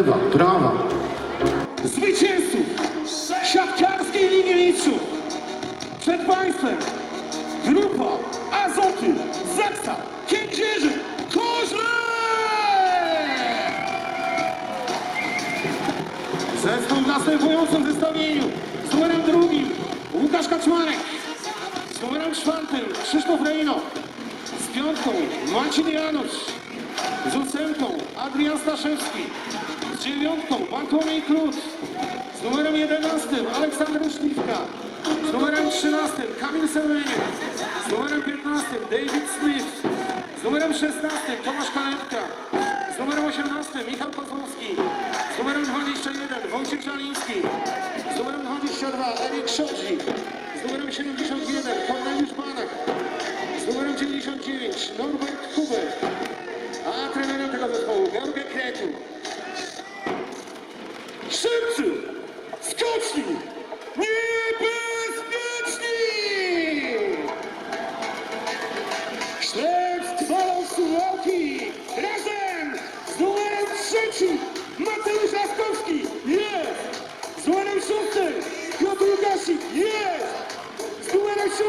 lewa, prawa. zwycięzców siatkarskiej Ligi Mistrzów. Przed Państwem grupa Azoty, Zaksa, Kędzierzy, Koźle! Zespół w następującym zestawieniu z numerem drugim Łukasz Kaczmarek, z numerem czwartym Krzysztof Rejno, z piątką Maciej Janusz, z ósemką Adrian Staszewski, dziewiątką Bartłomiej Klut, z numerem 11 Aleksander Szlifka, z numerem 13 Kamil Semeniuk, z numerem 15 David Smith, z numerem 16 Tomasz Kalepka, z numerem 18 Michał Kozłowski, z numerem 21 Wojciech Żaliński, z numerem 22 Erik Szodzi, z numerem 71 Korneliusz Banach, z numerem 99 Norbert Huber, a trenerem tego zespołu George Kretu.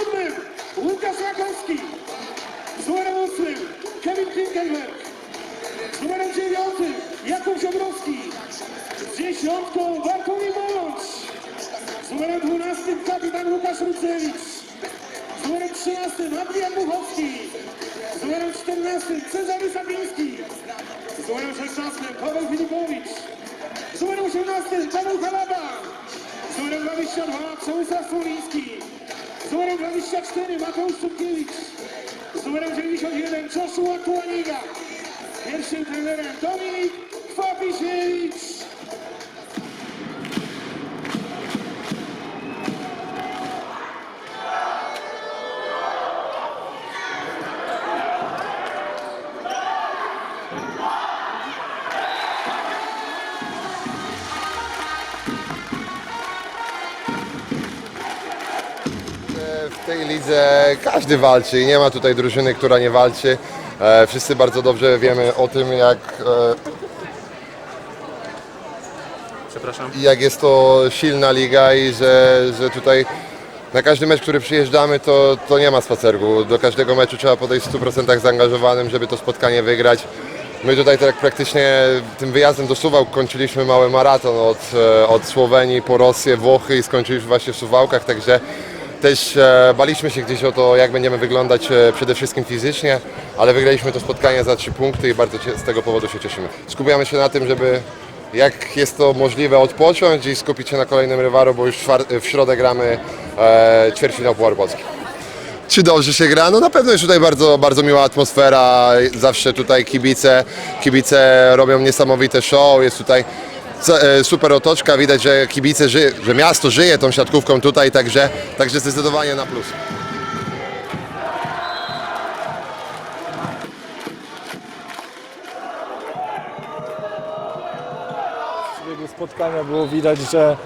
Siódmym Łukasz Rakowski z numerem ósmym Kevin Klinkenberg. Z numerem Jakub Ziobrowski. Z dziesiątką Bartłomiej Bolącz. Z numerem dwunastym kapitan Łukasz Rucewicz z numerem 13 Adrian Buchowski, z numerem 14 Cezary Sabiński, z numerem 16 Paweł Filipowicz, z numerem 18 Paweł Halaba, z numerem 22 Przemysław Smoliński, numerem 24 Mateusz Szubkiewicz, z numerem 91 Joshua Tuaniga, pierwszym trenerem Dominik Kwapisiewicz. Tej lidze każdy walczy i nie ma tutaj drużyny, która nie walczy. E, Wszyscy bardzo dobrze wiemy o tym, jak, e, Przepraszam. jak jest to silna liga i że, że tutaj na każdy mecz, który przyjeżdżamy, to, to nie ma spacerku. Do każdego meczu trzeba podejść w 100% zaangażowanym, żeby to spotkanie wygrać. My tutaj tak praktycznie tym wyjazdem do Suwałk kończyliśmy mały maraton od, e, od Słowenii po Rosję, Włochy i skończyliśmy właśnie w Suwałkach, także też e, baliśmy się gdzieś o to, jak będziemy wyglądać e, przede wszystkim fizycznie, ale wygraliśmy to spotkanie za trzy punkty i bardzo z tego powodu się cieszymy. Skupiamy się na tym, żeby jak jest to możliwe odpocząć i skupić się na kolejnym rywalu, bo już w, środę gramy e, ćwierćfinał Pucharu Polski. Czy dobrze się gra? No na pewno jest tutaj bardzo, bardzo miła atmosfera, zawsze tutaj kibice, kibice robią niesamowite show, jest tutaj super otoczka, widać, że kibice, że miasto żyje tą siatkówką tutaj, także, także zdecydowanie na plus. przebiegu spotkania było widać, że,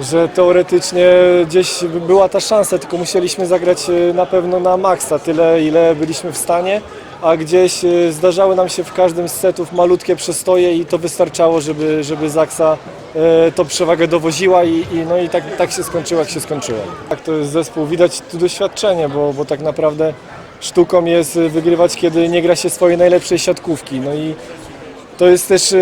że teoretycznie gdzieś była ta szansa, tylko musieliśmy zagrać e, na pewno na maksa, tyle ile byliśmy w stanie, a gdzieś e, zdarzały nam się w każdym z setów malutkie przestoje i to wystarczało, żeby, żeby Zaksa e, tą przewagę dowoziła i, i, no i tak, tak się skończyło, jak się skończyło. Tak to jest zespół, widać tu doświadczenie, bo, bo tak naprawdę sztuką jest e, wygrywać, kiedy nie gra się swojej najlepszej siatkówki. No i to jest też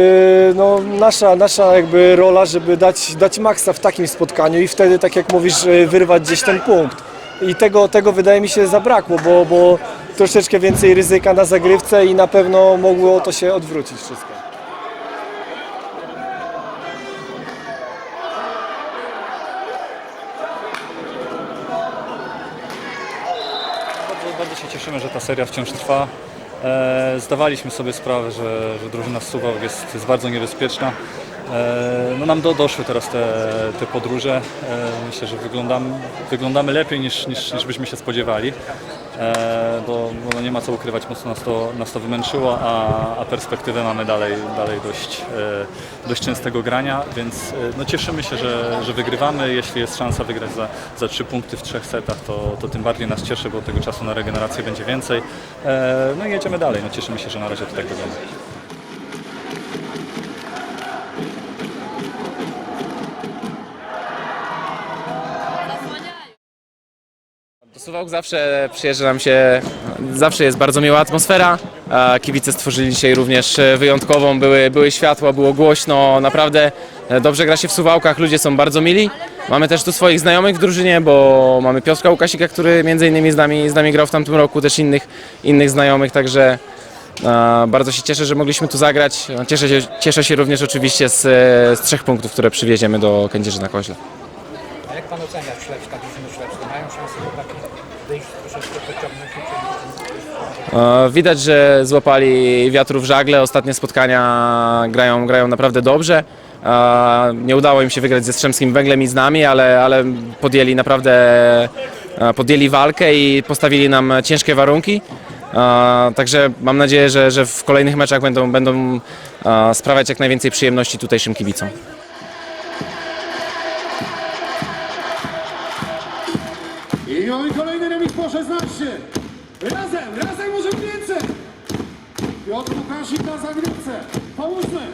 no, nasza, nasza jakby rola, żeby dać, dać maksa w takim spotkaniu i wtedy, tak jak mówisz, wyrwać gdzieś ten punkt. I tego, tego wydaje mi się zabrakło, bo, bo troszeczkę więcej ryzyka na zagrywce i na pewno mogło to się odwrócić wszystko. Bardzo, się cieszymy, że ta seria wciąż trwa. E, zdawaliśmy sobie sprawę, że, że drużyna z Suwałk jest, jest bardzo niebezpieczna. E, no nam do, doszły teraz te, te podróże. E, myślę, że wyglądamy, wyglądamy lepiej niż, niż, niż byśmy się spodziewali, e, bo, no nie ma co ukrywać, mocno nas to, nas to wymęczyło, a, a perspektywę mamy dalej, dalej dość, dość częstego grania, więc no cieszymy się, że, że wygrywamy. Jeśli jest szansa wygrać za, za trzy punkty w trzech setach, to, to tym bardziej nas cieszy, bo tego czasu na regenerację będzie więcej. No i jedziemy dalej. No cieszymy się, że na razie to tak wygląda. Suwałk zawsze przyjeżdża nam się, zawsze jest bardzo miła atmosfera. Kibice stworzyli dzisiaj również e, wyjątkową, były, były światła, było głośno, naprawdę e, dobrze gra się w Suwałkach, ludzie są bardzo mili. Mamy też tu swoich znajomych w drużynie, bo mamy Piotra Łukasika, który między innymi z nami, z nami grał w tamtym roku, też innych, innych znajomych, także bardzo się cieszę, że mogliśmy tu zagrać. Cieszę się, cieszę się również oczywiście z, e, z trzech punktów, które przywieziemy do Kędzierzy na Koźle. A jak pan ocenia Ślepska, Widać, że złapali wiatru w żagle. Ostatnie spotkania grają, grają naprawdę dobrze. E, Nie udało im się wygrać ze Strzemskim Węglem i z nami, ale, ale podjęli naprawdę e, podjęli walkę i postawili nam ciężkie warunki. E, Także mam nadzieję, że, że w kolejnych meczach będą, będą e, sprawiać jak najwięcej przyjemności tutejszym kibicom. I mamy kolejny remis po 16. Razem, razem może więcej. Piotr Łukasik na zagrywce. Pomóżmy.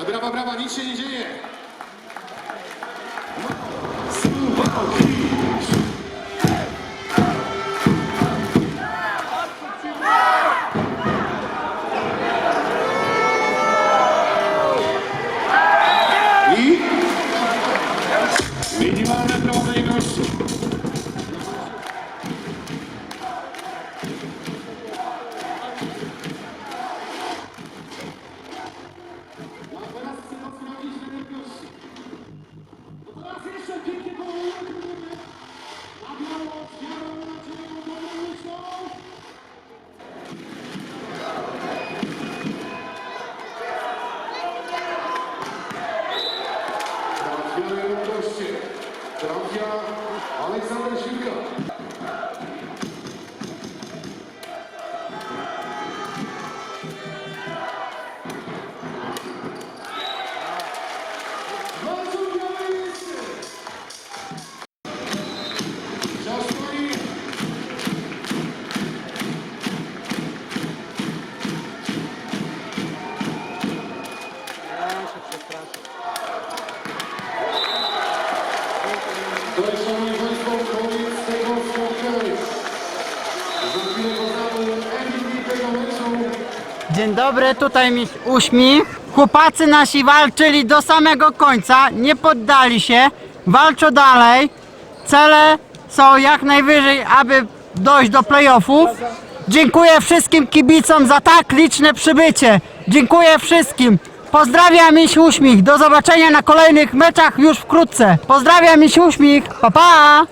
A brawa, brawa, nic się nie dzieje. Dzień dobry, tutaj mi uśmiech. Chłopacy nasi walczyli do samego końca, nie poddali się, walczą dalej. Cele są jak najwyżej, aby dojść do playoffów. Dziękuję wszystkim kibicom za tak liczne przybycie. Dziękuję wszystkim. Pozdrawiam miś uśmiech. Do zobaczenia na kolejnych meczach już wkrótce. Pozdrawiam miś uśmiech. Pa pa!